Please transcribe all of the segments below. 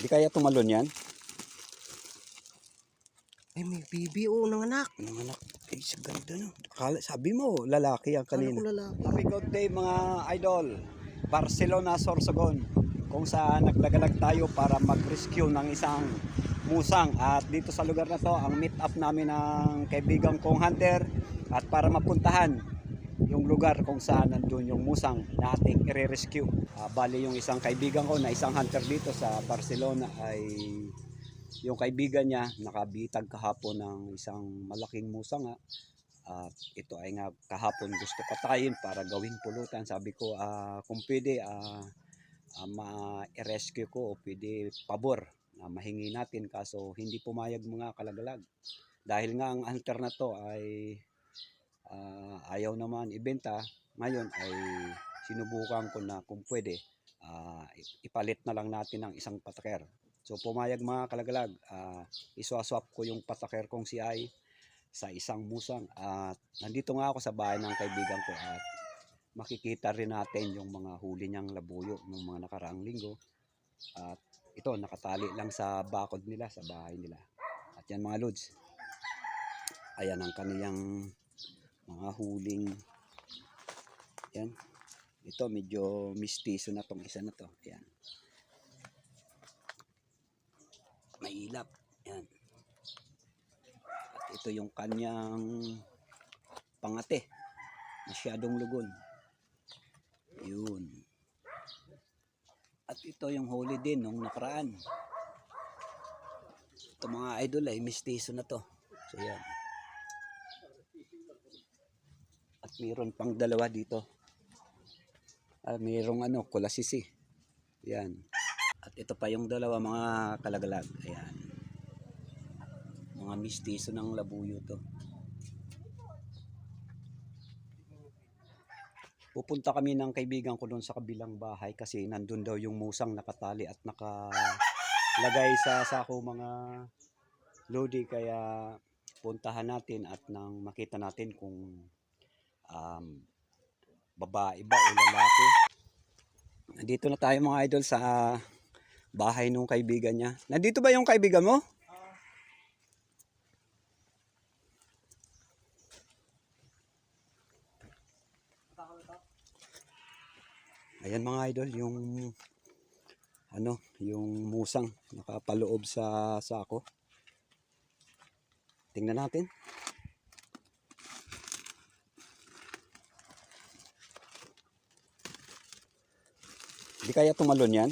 Di kaya tumalon yan? Ay, may bibi o ng anak. Anong anak? Eh, sa ganda no. Kala, sabi mo, lalaki ang Kala kanina. ko lalaki. Happy good day mga idol. Barcelona, Sorsogon. Kung saan naglagalag tayo para mag-rescue ng isang musang. At dito sa lugar na to, ang meet up namin ng kaibigan kong hunter. At para mapuntahan lugar kung saan nandun yung musang na ating i-rescue. Ah, bali yung isang kaibigan ko na isang hunter dito sa Barcelona ay yung kaibigan niya nakabitag kahapon ng isang malaking musang nga. At ito ay nga kahapon gusto patayin para gawing pulutan. Sabi ko ah, kung pwede ah, ah, ma-rescue ko o pwede pabor na mahingi natin kaso hindi pumayag mga kalagalag. Dahil nga ang hunter na to ay ah, ayaw naman ibenta, ngayon ay sinubukan ko na kung pwede ah, ipalit na lang natin ng isang pataker. So pumayag mga kalagalag, ah, iswaswap ko yung pataker kong si Ai sa isang musang at nandito nga ako sa bahay ng kaibigan ko at makikita rin natin yung mga huli niyang labuyo ng mga nakaraang linggo. At ito nakatali lang sa bakod nila sa bahay nila. At yan mga lods ayan ang kaniyang mga huling yan. Ito medyo mistiso na tong isa na to. Yan. May ilap yan. At ito yung kanyang pangate. Masyadong lugon. Yun. At ito yung huli din nung nakaraan. Ito mga idol ay mistiso na to. So yan at mayroon pang dalawa dito. Ah, mayroong ano kulasisi. Yan. At ito pa yung dalawa mga kalagalag ayan. Mga mistiso ng labuyo to. Pupunta kami ng kaibigan ko doon sa kabilang bahay kasi nandun daw yung musang nakatali at nakalagay sa sako mga lodi. Kaya puntahan natin at nang makita natin kung um, babae ba o lalaki nandito na tayo mga idol sa bahay nung kaibigan niya nandito ba yung kaibigan mo? Ayan mga idol, yung ano, yung musang nakapaloob sa sako. Tingnan natin. Hindi kaya tumalon yan?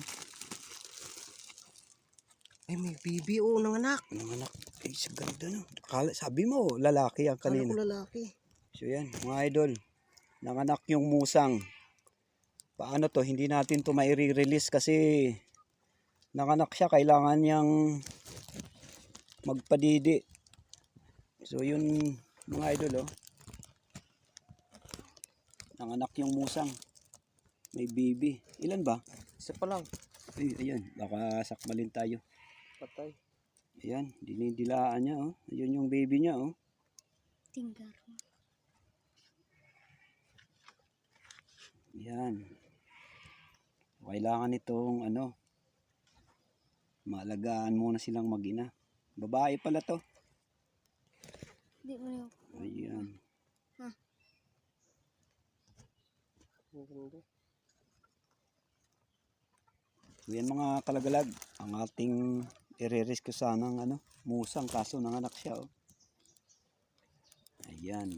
Ay, may bibi o ng anak. Anong anak? Eh, sa ganda no. Kala, sabi mo, lalaki ang Kala kanina. ko lalaki. So yan, mga idol, nanganak yung musang. Paano to? Hindi natin to maire-release kasi nanganak siya, kailangan niyang magpadidi. So yun, mga idol, oh. Nanganak yung musang. May baby. Ilan ba? Isa pa lang. Ay, ayan, baka sakmalin tayo. Patay. Ayan, dinidilaan niya, oh. Ayun yung baby niya, oh. Tinggar. Yan. Kailangan itong ano, maalagaan muna silang magina. Babae pala to. Di mo na Ayan. Ang ganda. So yan mga kalagalag, ang ating ireres ko sanang ano, musang kaso nanganak siya. Oh. Ayan.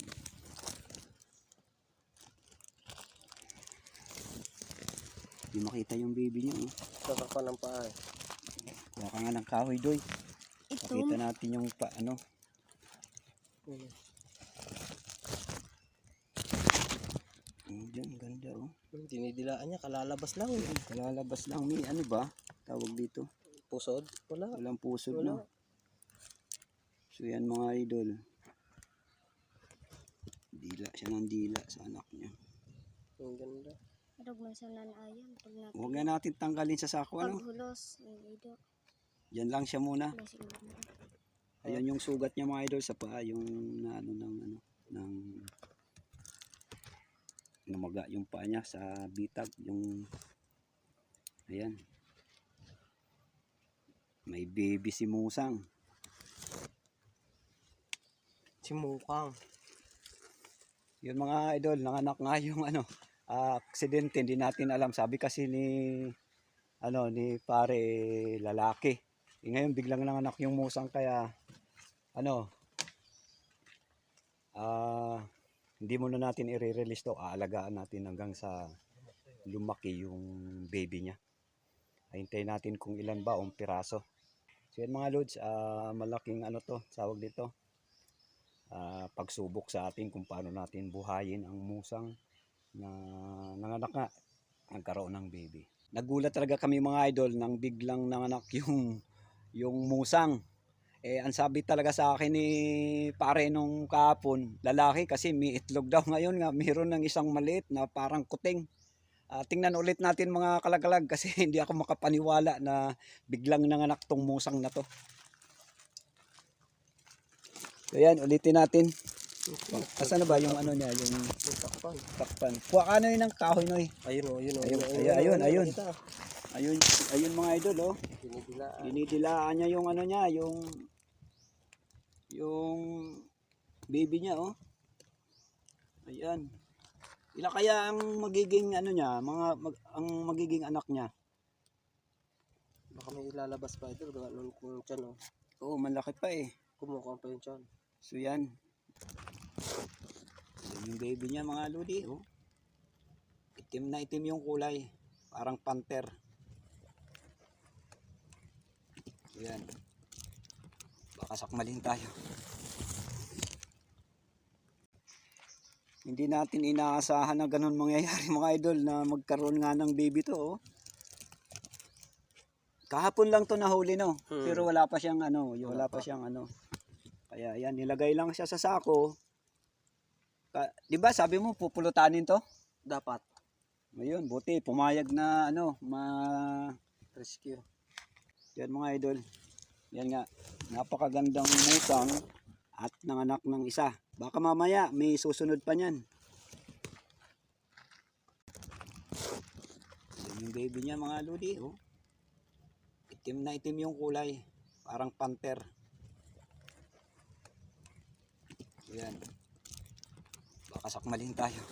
Di makita yung baby niya. Oh. Kakapan ng paa. eh. Kuha ka nga ng kahoy doy. Ito. Pakita natin yung pa, ano, Diyan, ganda oh. Dinidilaan niya, kalalabas lang. Kalalabas lang may ano ba? Tawag dito. Pusod? Wala. Walang pusod Wala. no. So yan mga idol. Dila siya ng dila sa anak niya. Ang ganda. Adog man sa nanayan. Pag na Huwag na natin tanggalin sa sako ano. paghulos. Ido. Yan lang siya muna. Ayan yung sugat niya mga idol sa paa. Yung na ano ng ano. Ng namaga yung paa niya sa bitag. Yung ayan. May baby si Musang. Si Mukang. Yun mga idol, nanganak nga yung ano, ah, aksidente, hindi natin alam. Sabi kasi ni ano ni pare lalaki. Eh, ngayon biglang nanganak yung musang kaya ano ah hindi muna natin i-release to. Aalagaan natin hanggang sa lumaki yung baby niya. Hintayin natin kung ilan ba o piraso. So yan mga lods, ah, malaking ano to, tawag dito, ah, pagsubok sa atin kung paano natin buhayin ang musang na nanganak nga nagkaroon ng baby. Nagulat talaga kami mga idol nang biglang nanganak yung yung musang. Eh ang sabi talaga sa akin ni pare nung kahapon, lalaki kasi may itlog daw ngayon nga mayroon ng isang maliit na parang kuting. Ah, tingnan ulit natin mga kalagalag kasi hindi ako makapaniwala na biglang nanganak tong musang na to. So yan, ulitin natin. Asan na ba yung ano niya, yung takpan. takpan? Kuha ka na yun ng kahoy noy. Ayun o, ayun o. Ayun, ayun, ayun, ayun. Ayun, ayun mga idol oh. Dinidilaan niya yung ano niya, yung yung baby niya oh. Ayan. Ila kaya ang magiging ano niya, mga mag- ang magiging anak niya? Baka may ilalabas pa ito. Gawa nung kung tiyan o. Oo, malaki pa eh. Kumukuha pa yung tiyan. So yan. Yan yung baby niya mga lodi. Oh. Itim na itim yung kulay. Parang panther. Yan. Baka sakmalin tayo. Hindi natin inaasahan na ganun mangyayari mga idol na magkaroon nga ng baby to. Oh. Kahapon lang to nahuli no. Hmm. Pero wala pa siyang ano, wala pa siyang ano. Kaya yan, nilagay lang siya sa sako. 'Di ba sabi mo pupulutanin 'to? Dapat. Ngayon, buti pumayag na ano, ma Rescue. yan mga idol. Yan nga, napakagandang musang at nanganak ng isa. Baka mamaya may susunod pa niyan. Yan yung baby niya mga lodi, oh. Itim na itim yung kulay, parang panther. Yan. Baka sakmalin tayo.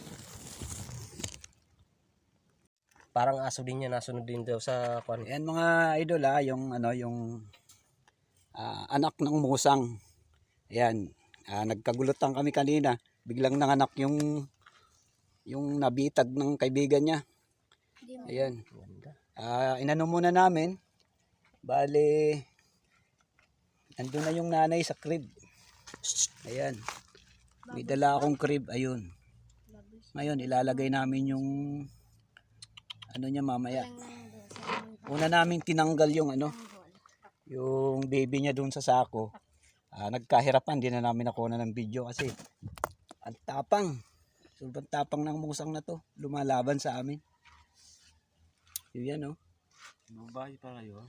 Parang aso din niya nasunod din daw sa kwan. Ayan mga idol ha, yung ano yung ah, anak ng musang. Ayan, ah, nagkagulutan kami kanina. Biglang nanganak yung yung nabitag ng kaibigan niya. Ayan. Ah, inano muna namin. Bale nandun na yung nanay sa crib. Ayan. May dala akong crib, ayun. Ngayon ilalagay namin yung ano niya mamaya. Una naming tinanggal yung ano. Yung baby niya doon sa sako. Ah, nagkahirapan, di na namin nakuha ng video kasi ang tapang. Sobrang tapang ng musang na to. Lumalaban sa amin. Yun yan, oh. Babae pa kayo.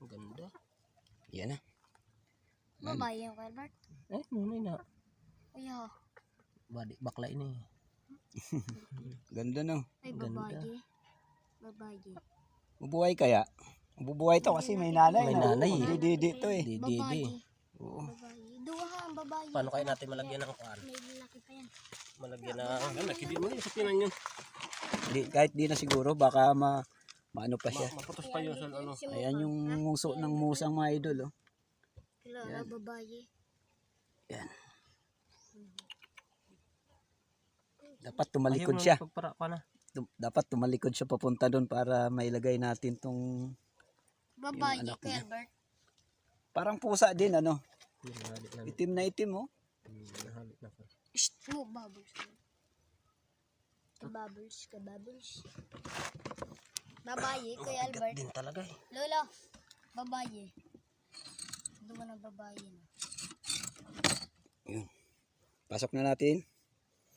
Ang ganda. Yan na. Babae yung Albert. Eh, muna na. Ay, ha. Badi, bakla ini. Ganda, no. Ay, Ganda. babae. Babae. Mabuhay kaya? Mabubuhay to kasi may nanay. May nanay, eh. Didi to eh. Di, di, di. Babae. Oo. Duha ang babae. Paano kaya natin malagyan ng kwan? May lalaki pa yan. Malagyan ng... Ano, nakidi mo yun sa pinan yun. Di, kahit di na siguro, baka ma, maano pa siya. Maputos pa yun sa ano. Ayan yung muso ng musang mga idol, oh. Kilala, babae. Yan. Dapat tumalikod siya. Dapat tumalikod siya papunta doon para mailagay natin tong Babae anak kay niya. Albert. parang pusa din ano itim na itim oh Nahalik na. Shh, mo, bubbles. Kabubbles, kabubbles. Babae kay Bigat Albert. din talaga eh. Lolo, babae. Doon na babae na. yun pasok na natin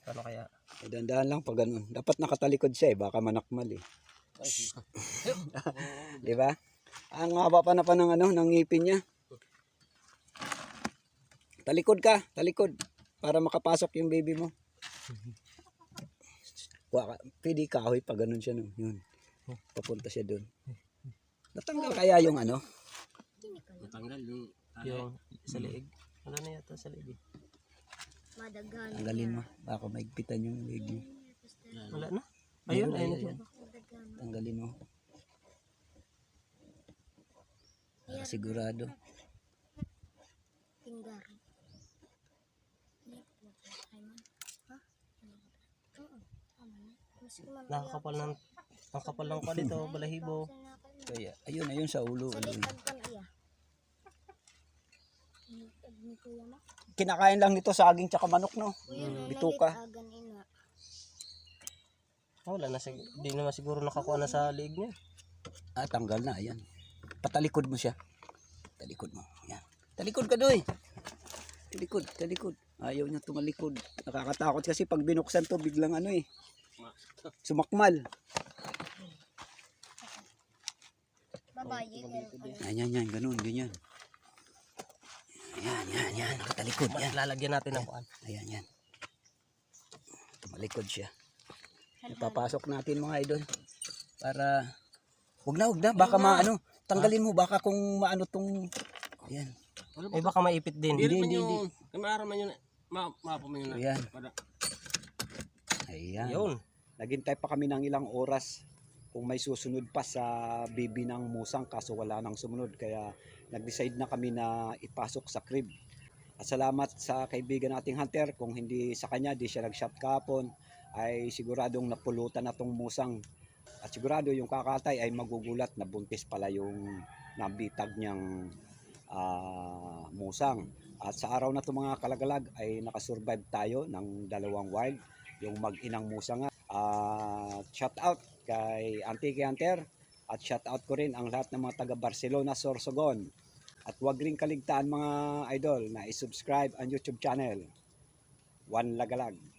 Paano kaya? Eh, dahan lang pag ganun dapat nakatalikod siya eh baka manakmal eh di ba ang haba pa na pa ng ano ng ngipin niya talikod ka talikod para makapasok yung baby mo Kuha ka, pwede kahoy pa ganun siya no yun papunta siya doon Natanggal kaya yung ano? Natanggal yung Yung sa liig. Wala na yata sa liig. eh. Madagan. Tanggalin mo. Baka maigpitan yung mo. Wala na. Ayun, ayun. Ayun. Tanggalin mo. Para sigurado. Tinggar. Nakakapal ng ang kapal ng kwa dito, balahibo. Kaya, ayun, ayun sa ulo. Sa Ayun. Kinakain lang nito saging tsaka manok, no? No, bituka. Oh, wala na sig di naman siguro nakakuha na sa liig niya. Ah, tanggal na, ayan. Patalikod mo siya. Talikod mo. Ayan. Talikod ka doy. Talikod, talikod. Ayaw niya tumalikod. Nakakatakot kasi pag binuksan to, biglang ano eh. Sumakmal. Pa Yan, yan, yan. Ganun, ganyan. Yan, yan, yan. Nakatalikod. Yan. Lalagyan natin ng kuan. Ayan, yan. Tumalikod siya. Napapasok natin mga idol. Para, huwag na, huwag na. Baka maano, tanggalin mo. Baka kung maano tong, ayan. Eh baka maipit din. Hindi, Hindi, hindi. Kamara man yun. Ma, mapa man yun. Ayan. Ayan. Yun. Naghintay pa kami ng ilang oras kung may susunod pa sa bibi ng musang kaso wala nang sumunod kaya nag-decide na kami na ipasok sa crib. At salamat sa kaibigan nating hunter kung hindi sa kanya di siya nag-shot kahapon ay siguradong napulutan na tong musang at sigurado yung kakatay ay magugulat na buntis pala yung nabitag niyang ah, musang. At sa araw na to mga kalagalag ay nakasurvive tayo ng dalawang wild yung mag-inang musa nga. At shout out kay Antique Hunter at shout out ko rin ang lahat ng mga taga Barcelona, Sorsogon. At huwag rin kaligtaan mga idol na i-subscribe ang YouTube channel. One Lagalag.